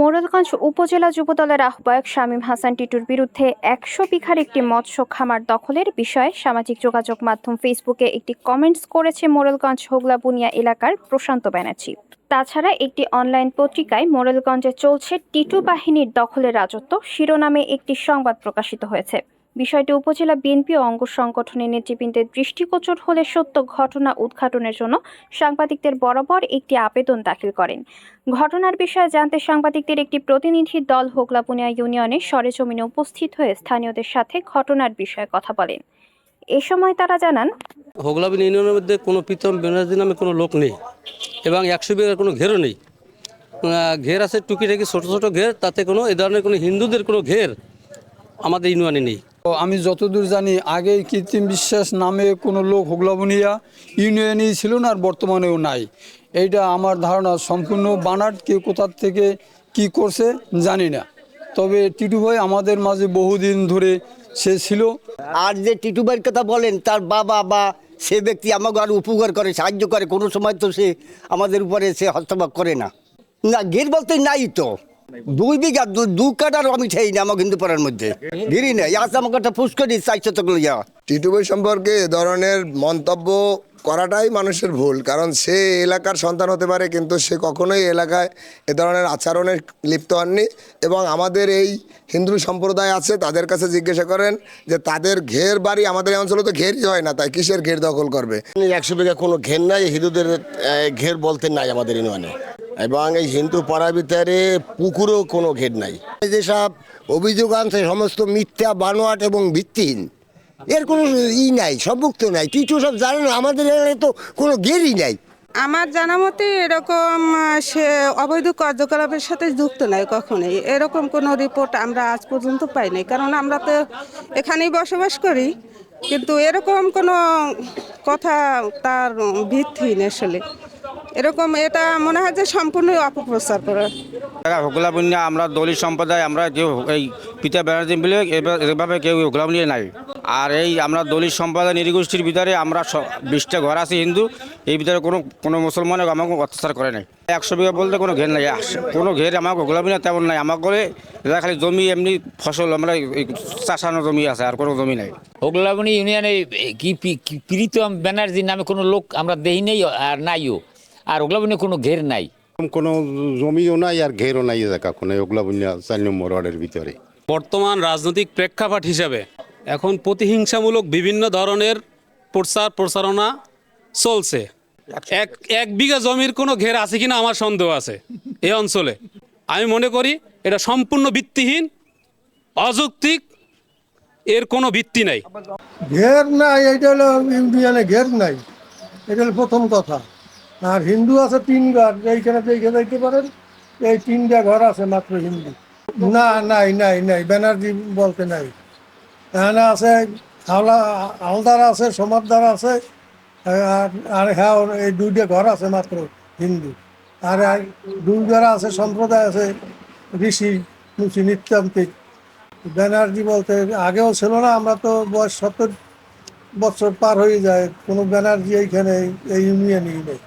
মোরেলগঞ্জ উপজেলা যুবদলের আহ্বায়ক শামীম হাসান টিটুর বিরুদ্ধে একশো বিঘার একটি মৎস্য খামার দখলের বিষয়ে সামাজিক যোগাযোগ মাধ্যম ফেসবুকে একটি কমেন্টস করেছে মোরেলগঞ্জ হোগলাবুনিয়া এলাকার প্রশান্ত ব্যানার্জি। তাছাড়া একটি অনলাইন পত্রিকায় মোরেলগঞ্জে চলছে টিটু বাহিনীর দখলের রাজত্ব, শিরোনামে একটি সংবাদ প্রকাশিত হয়েছে। বিষয়টি উপজেলা বিএনপি অঙ্গ সংগঠনের নেতৃবৃন্দের দৃষ্টিগোচর হলে সত্য ঘটনা উদ্ঘাটনের জন্য সাংবাদিকদের বরাবর একটি আবেদন দাখিল করেন। ঘটনার বিষয়ে জানতে সাংবাদিকদের একটি প্রতিনিধি দল হোগলাপুনিয়া ইউনিয়নে সরেজমিনে উপস্থিত হয়ে স্থানীয়দের সাথে ঘটনার বিষয়ে কথা বলেন। এ সময় তারা জানান হোগলাবিন ইউনিয়নের মধ্যে কোনো প্রীতম ব্যানার্জি নামে কোনো লোক নেই এবং একশো বিঘার কোনো ঘেরও নেই। ঘের আছে টুকিটাকি ছোটো ছোটো ঘের, তাতে কোনো এ ধরনের কোনো হিন্দুদের কোনো ঘের আমাদের ইউনিয়নে নেই। আমি যতদূর জানি আগে কৃত্রিম বিশ্বাস নামে কোনো লোক হোগলাবনিয়া ইউনিয়নেই ছিল না আর বর্তমানেও নাই। এইটা আমার ধারণা সম্পূর্ণ। বানাট কেউ কোথার থেকে কি করছে জানি না। তবে টিটু ভাই আমাদের মাঝে বহুদিন ধরে সে ছিল। আর যে টিটু ভাইয়ের কথা বলেন, তার বাবা বা সে ব্যক্তি আমাকে আর উপকার করে, সাহায্য করে, কোনো সময় তো সে আমাদের উপরে সে হস্তক্ষেপ করে না। না, গির বলতে নাই তো। দুই বিঘা দু- কাটারও আমি ঠেই না আমার কিন্তু পড়ার মধ্যে। গিরি নেই আজ আমাকে একটা ফুসকরি চারশো তো লইয়া। টিটুবই সম্পর্কে এ ধরনের মন্তব্য করাটাই মানুষের ভুল কারণ সে এলাকার সন্তান হতে পারে কিন্তু সে কখনোই এলাকায় এ ধরনের আচরণে লিপ্ত হননি। এবং আমাদের এই হিন্দু সম্প্রদায় আছে তাদের কাছে জিজ্ঞাসা করেন যে তাদের ঘের বাড়ি আমাদের এই অঞ্চলে তো ঘেরই হয় না তাই কিসের ঘের দখল করবে? একশো বিঘা কোনো ঘের নাই হিন্দুদের ঘের বলতে নাই আমাদের ইউনিয়নে। এবং এই হিন্দু পাড়ার ভিতরে পুকুরও কোনো ঘের নাই। যেসব অভিযোগ আনছে, সমস্ত মিথ্যা, বানোয়াট এবং ভিত্তিহীন, এর কোনো ই নাই সম্মুক্ত নাই। কিছু সব জানে না, আমাদের এলাকায় তো কোনো গেরই নাই। আমার জানা মতে এরকম সে অবৈধ কার্যকলাপের সাথে যুক্ত নয় কখনোই। এরকম কোনো রিপোর্ট আমরা আজ পর্যন্ত পাইনি। কারণ আমরা তো এখানেই বসবাস করি, কিন্তু এরকম কোনো কথা তার ভিত্তিহীন আসলে। এরকম এটা মনে হয় যে সম্পূর্ণই অপপ্রচার করে। হোগলা বন্যা আমরা দলিত সম্প্রদায় আমরা কেউ এই পিতা ব্যানার্জি মিলে এবার- এভাবে কেউ হোগলা বন্যা নাই। আর এই আমরা দলিত সম্প্রদায় নিরীগোষ্ঠীর ভিতরে আমরা বিশটা ঘর আছি হিন্দু এই ভিতরে কোনো কোনো মুসলমান আমাকে অত্যাচার করে নাই। একশো বিঘা বলতে কোনো ঘের নাই আস- কোনো ঘের আমাকে হোগলা বন্যা তেমন নাই। আমার করে এটা খালি জমি এমনি ফসল আমরা চাষানো জমি আছে আর কোনো জমি নাই। হোগলাবনি ইউনিয়নে কি প্রীতম ব্যানার্জি নামে কোনো লোক আমরা দেই নেই আর নাইও? আর ওগুলা হোগলাবনি কোনো ঘের নাই। কোনো জমিও নাই আর ঘেরও নাই এ জায়গা কোনো ওগুলা বুঝা চার নম্বর ওয়ার্ডের ভিতরে। বর্তমান রাজনৈতিক প্রেক্ষাপট হিসাবে এখন প্রতিহিংসামূলক বিভিন্ন ধরনের প্রচার প্রচারণা চলছে। এক এক বিঘা জমির কোনো ঘের আছে কিনা আমার সন্দেহ আছে এই অঞ্চলে। আমি মনে করি এটা সম্পূর্ণ ভিত্তিহীন অযৌক্তিক এর কোনো ভিত্তি নাই। ঘের নাই এইটা হলো ইউনিয়নে ঘের নাই এটা হলো প্রথম কথা। আর হিন্দু আছে তিন ঘর এইখানে দেখে দেখতে পারেন, এই তিনটা ঘর আছে মাত্র হিন্দু। না, নাই নাই নাই, ব্যানার্জি বলতে নাই। এখানে আছে হাওলা, হালদার আছে, সমাদদার আছে, আর হ্যাঁ এই দুইটা ঘর আছে মাত্র হিন্দু। আর দুই ঘর আছে, সম্প্রদায় আছে, ঋষি মুচি নিত্যান্তিক। ব্যানার্জি বলতে আগেও ছিল না, আমরা তো বয়স সত্তর বছর পার হয়ে যায়, কোনো ব্যানার্জি এইখানে এই ইউনিয়নই নেই।